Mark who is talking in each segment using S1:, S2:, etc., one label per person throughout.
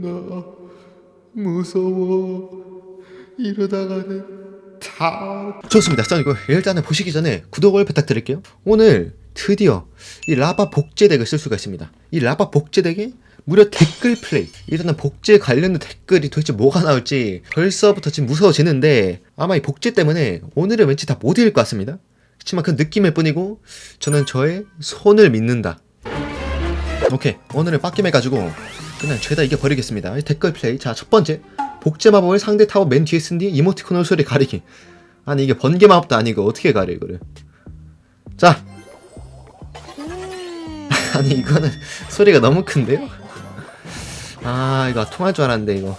S1: 준아 무서워 이러다가는 다
S2: 좋습니다. 자, 이거 일단은 보시기 전에 구독을 부탁드릴게요. 오늘 드디어 이 라바 복제 덱을 쓸 수가 있습니다. 이 라바 복제 덱에 무려 댓글 플레이. 일단은 복제 관련된 댓글이 도대체 뭐가 나올지 벌써부터 지금 무서워지는데 아마 이 복제 때문에 오늘은 왠지 다 못 읽을 것 같습니다. 그렇지만 그 느낌일 뿐이고 저는 저의 손을 믿는다. 오케이 오늘은 빡김해 가지고 그냥 죄다 이겨버리겠습니다. 이 댓글 플레이. 자 첫 번째. 복제 마법을 상대 타워 맨 뒤에 쓴 뒤 이모티콘을 소리 가리기. 아니 이게 번개 마법도 아니고 어떻게 가려 이거를? 자. 아니 이거는 소리가 너무 큰데요? 아 이거 통할 줄 알았는데 이거.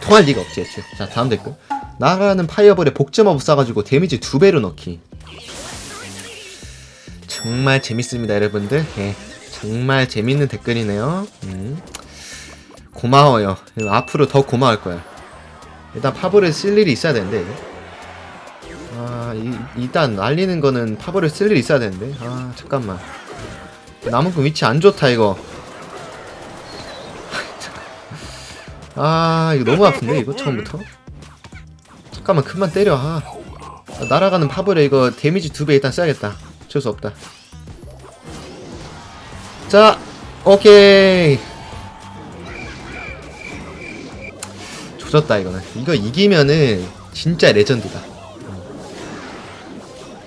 S2: 통할 리가 없지 애초에. 자 다음 댓글. 나라는 파이어볼에 복제 마법 쏴가지고 데미지 두 배로 넣기. 정말 재밌습니다 여러분들. 예 정말 재밌는 댓글이네요. 음. 고마워요. 앞으로 더 고마울 거야. 일단 파벌을 쓸 일이 있어야 되는데. 아 이, 일단 날리는 거는 파벌을 쓸 일이 있어야 되는데. 아 잠깐만. 나무꾼 위치 안 좋다 이거. 아 이거 너무 아픈데 이거 처음부터? 잠깐만 그만 때려. 아 아, 날아가는 파벌에 이거 데미지 두 배 일단 써야겠다. 어쩔 수 없다. 자 오케이 조졌다 이거는. 이거 이기면은 진짜 레전드다.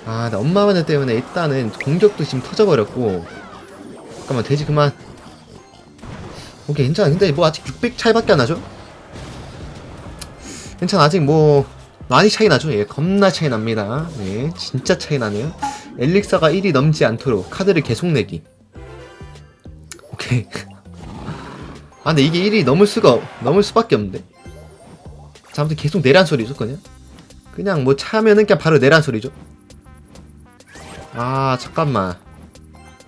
S2: 아, 나 엄마 마녀 때문에 일단은 공격도 지금 터져버렸고. 잠깐만 돼지 그만. 오케이 괜찮아. 근데 뭐 아직 600 차이밖에 안 나죠? 괜찮아. 아직 뭐 많이 차이 나죠? 예 겁나 차이 납니다. 예 진짜 차이 나네요. 엘릭서가 1이 넘지 않도록 카드를 계속 내기. 오케이. 아 근데 이게 1이 넘을 수가 없- 넘을 수밖에 없는데. 자 아무튼 계속 내란 소리죠 그냥? 그냥 뭐 차면은 그냥 바로 내란 소리죠. 아 잠깐만.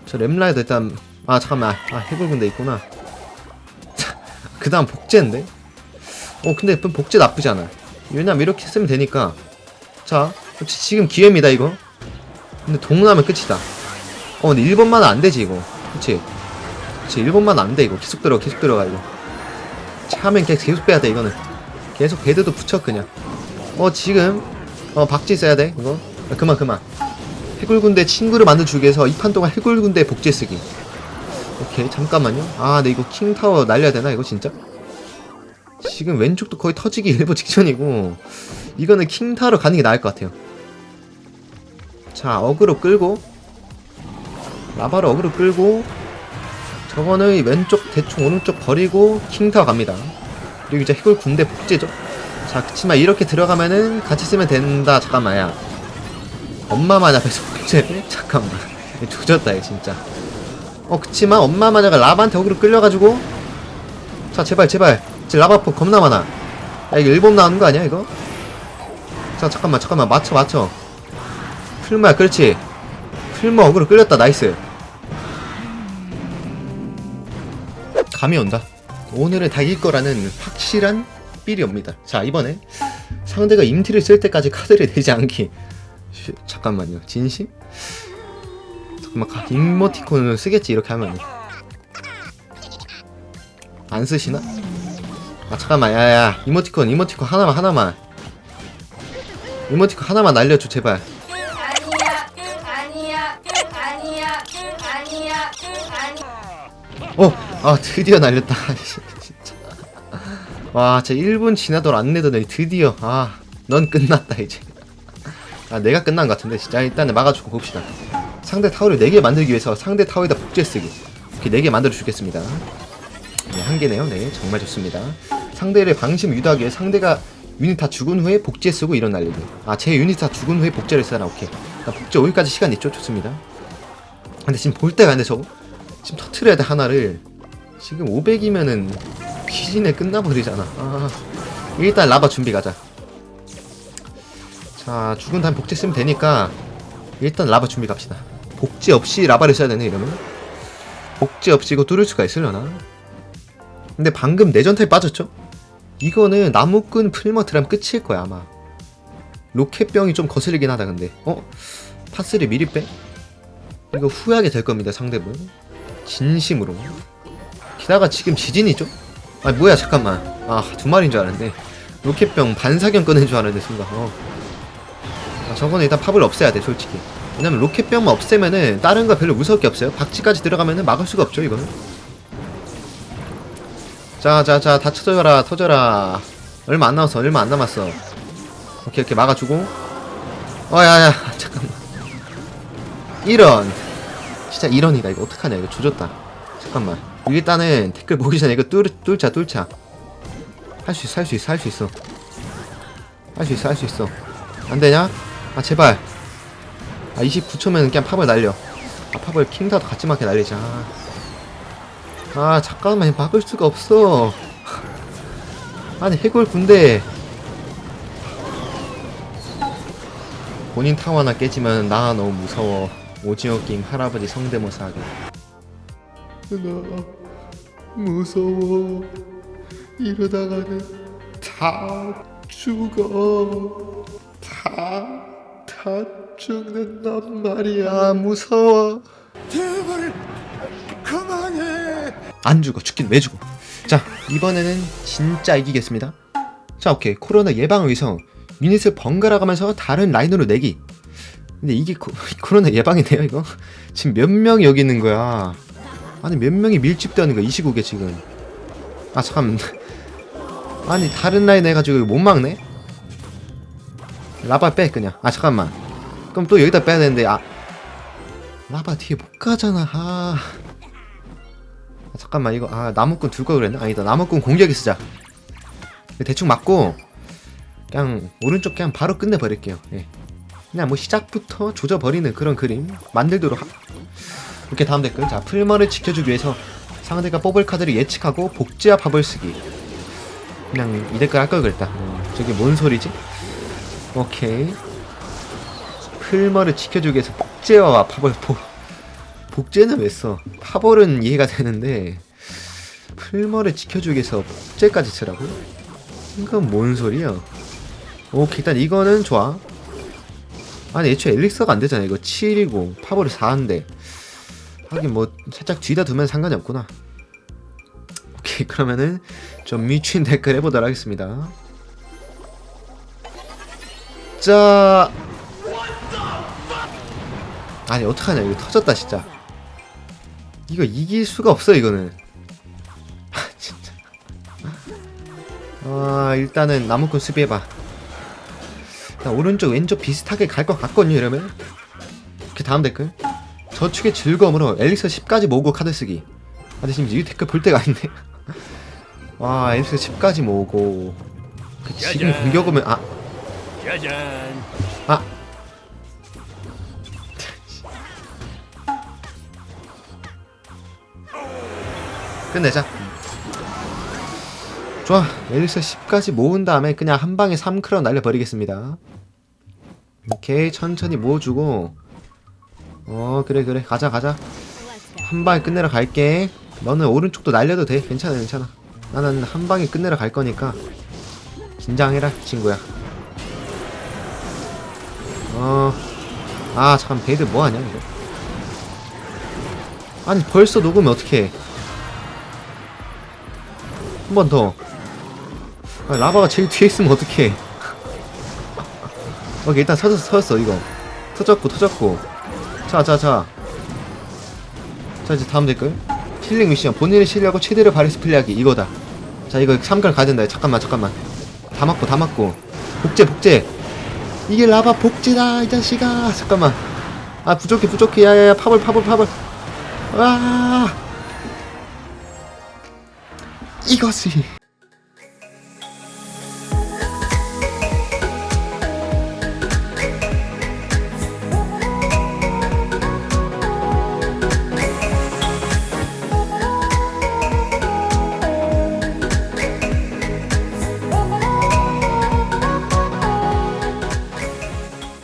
S2: 저 램라이더 일단 아 잠깐만. 아 해골군대 있구나. 그 다음 복제인데? 어 근데 그 복제 나쁘지 않아 왜냐면 이렇게 쓰면 되니까. 자 지- 지금 기회입니다 이거. 근데 동나면 끝이다. 어 근데 1번만 안 되지 이거. 그치? 그치 1번만 안돼 이거. 계속 들어가 계속 들어가 이거. 차면 계속, 계속 빼야 돼 이거는 계속 배드도 붙여 그냥. 어 지금 어 박쥐 써야 돼 이거. 아, 그만 그만. 해골군대 친구를 만들어주기 위해서 이 판 동안 해골군대 복제 쓰기. 오케이 잠깐만요. 아 근데 이거 킹타워 날려야 되나 이거 진짜? 지금 왼쪽도 거의 터지기 일보 직전이고 이거는 킹타워로 가는 게 나을 것 같아요. 자 어그로 끌고 라바로 어그로 끌고 저거는 왼쪽 대충 오른쪽 버리고 킹타워 갑니다 그리고 이제 해골 군대 복제죠. 자 그치만 이렇게 들어가면은 같이 쓰면 된다. 잠깐만 야 엄마 마녀 앞에서 복제를? 잠깐만. 조졌다 이거 진짜. 어 그치만 엄마 마녀가 라바한테 어그로 끌려가지고. 자 제발 제발. 지금 라바포 겁나 많아. 야 이거 일본 나오는 거 아니야 이거? 자 잠깐만 잠깐만. 맞춰 맞춰. 풀모야 그렇지. 풀모 어그로 끌렸다. 나이스. 감이 온다 오늘은 다 이길 거라는 확실한 삘이 옵니다 자 이번에 상대가 임티를 쓸 때까지 카드를 내지 않기 쉬, 잠깐만요 진심? 잠깐만 가- 이모티콘을 쓰겠지 이렇게 하면 안 쓰시나? 아 잠깐만 야야 이모티콘 이모티콘 하나만 하나만 이모티콘 하나만 날려줘 제발
S3: 아니야, 아니야, 아니야, 아니야, 아니야.
S2: 어! 아 드디어 날렸다. 진짜. 와 진짜 1분 지나도록 안 내더니 드디어. 아 넌 끝났다 이제. 아 내가 끝난 것 같은데 진짜. 일단은 막아주고 봅시다. 상대 타워를 4개 만들기 위해서 상대 타워에다 복제 쓰기. 이렇게 4개 만들어 주겠습니다. 네, 한 개네요. 네 정말 좋습니다. 상대를 방심 유도하기 위해 상대가 유닛 다 죽은 후에 복제 쓰고 이런 날리기. 아제 유닛 다 죽은 후에 복제를 쓰나 오케이. 복제 5일까지 시간 있죠. 좋습니다. 근데 지금 볼 때가 안돼 저거 지금 터트려야 돼 하나를 지금 500이면은 귀신에 끝나버리잖아. 아 일단 라바 준비 가자. 자 죽은 다음 복제 쓰면 되니까 일단 라바 준비 갑시다. 복제 없이 라바를 써야 되네 이러면. 복제 없이 이거 뚫을 수가 있으려나? 근데 방금 내전탈 빠졌죠? 이거는 나무꾼 풀머트라면 끝일 거야 아마. 로켓병이 좀 거슬리긴 하다 근데. 어? 파스를 미리 빼? 이거 후회하게 될 겁니다 상대분. 진심으로 게다가 지금 지진이죠? 아 뭐야 잠깐만. 아 두 마리인 줄 알았는데. 로켓병 반사경 꺼낸 줄 알았는데 순간. 어. 아, 저거는 일단 팝을 없애야 돼 솔직히. 왜냐면 로켓병만 없애면은 다른 거 별로 무서울 게 없어요. 박쥐까지 들어가면은 막을 수가 없죠 이거는. 자자자 다 터져라 터져라. 얼마 안 남았어 얼마 안 남았어. 오케이 오케이 막아주고. 어야야 잠깐만. 이런 진짜 이런이다 이거. 어떡하냐 이거. 조졌다 잠깐만. 일단은 댓글 보기 전에 이거 뚫, 뚫자 뚫자. 할 수 있어 할 수 있어 할 수 있어. 할 수 있어 할 수 있어. 안되냐? 아 제발. 아 29초면 그냥 팝을 날려. 아 팝을 킹다도 같이 맞게 날리자. 아 잠깐만 막을 수가 없어. 아니 해골 군대. 본인 타워 하나 깨지면 나 너무 무서워. 오징어 게임 할아버지 성대모사 하게
S1: 나 무서워. 이러다가는 다 죽어. 다, 다 죽는단 말이야.
S2: 아 무서워.
S1: 제발 그만해.
S2: 안 죽어. 죽긴 왜 죽어? 자 이번에는 진짜 이기겠습니다. 자 오케이. 코로나 예방을 위해서 유닛을 번갈아 가면서 다른 라인으로 내기. 근데 이게 코, 코로나 예방이네요 이거? 지금 몇 명이 여기 있는 거야 아니 몇 명이 밀집되는 거야 이 시국에 지금. 아 잠깐 아니 다른 라인 해가지고 못 막네? 라바 빼 그냥. 아 잠깐만. 그럼 또 여기다 빼야 되는데 아. 라바 뒤에 못 가잖아. 아. 아, 잠깐만 이거 아 나무꾼 둘 걸 그랬나? 아니다 나무꾼 공격에 쓰자. 대충 맞고 그냥 오른쪽 그냥 바로 끝내버릴게요. 예. 그냥 뭐 시작부터 조져버리는 그런 그림 만들도록 하... 오케이 다음 댓글 자 풀머를 지켜주기 위해서 상대가 뽑을 카드를 예측하고 복제와 밥을 쓰기 그냥 이 댓글 할걸 그랬다 어, 저게 뭔 소리지? 오케이 풀머를 지켜주기 위해서 복제와 밥을 보... 복제는 왜 써? 파벌은 이해가 되는데 풀머를 지켜주기 위해서 복제까지 쓰라고? 이건 뭔 소리야? 오케이 일단 이거는 좋아 아니 애초에 엘릭서가 안 되잖아 이거 7이고 파벌이 4인데 하긴 뭐 살짝 뒤다 두면 상관이 없구나. 오케이 그러면은 좀 미친 댓글 해보도록 하겠습니다. 자. 아니 어떡하냐. 이거 터졌다 진짜. 이거 이길 수가 없어 이거는. 아, 진짜. 아 일단은 나무꾼 수비해봐. 일단 오른쪽 왼쪽 비슷하게 갈 것 같거든요 이러면. 그 다음 댓글 저축의 즐거움으로 엘릭서 10까지 모으고 카드 쓰기 아 근데 지금 이 댓글 볼 때가 아닌데 와 엘릭서 10까지 모으고 그 지금. 공격 오면 아
S4: 짜잔.
S2: 아. 끝내자. 좋아. 엘리스 10까지 모은 다음에 그냥 한 방에 3크런 날려버리겠습니다. 오케이. 천천히 모아주고. 어, 그래, 그래. 가자, 가자. 한 방에 끝내러 갈게. 너는 오른쪽도 날려도 돼. 괜찮아, 괜찮아. 나는 한 방에 끝내러 갈 거니까. 긴장해라, 친구야. 어. 아, 잠깐, 베이드 뭐하냐, 이거. 아니, 벌써 녹으면 어떡해. 한 번 더. 아, 라바가 제일 뒤에 있으면 어떡해. 오케이, 일단 터졌어, 터졌어, 이거. 터졌고, 터졌고. 자, 자, 자. 자, 이제 다음 댓글. 힐링 미션. 본인의 실력을 최대로 발휘해서 플레이하기. 이거다. 자, 이거 3강 가야 된다. 잠깐만, 잠깐만. 다 맞고, 다 맞고. 복제, 복제. 이게 라바 복제다 이 자식아 잠깐만 아 부족해 부족해 야야야 파벌 파벌 파벌 와 이것이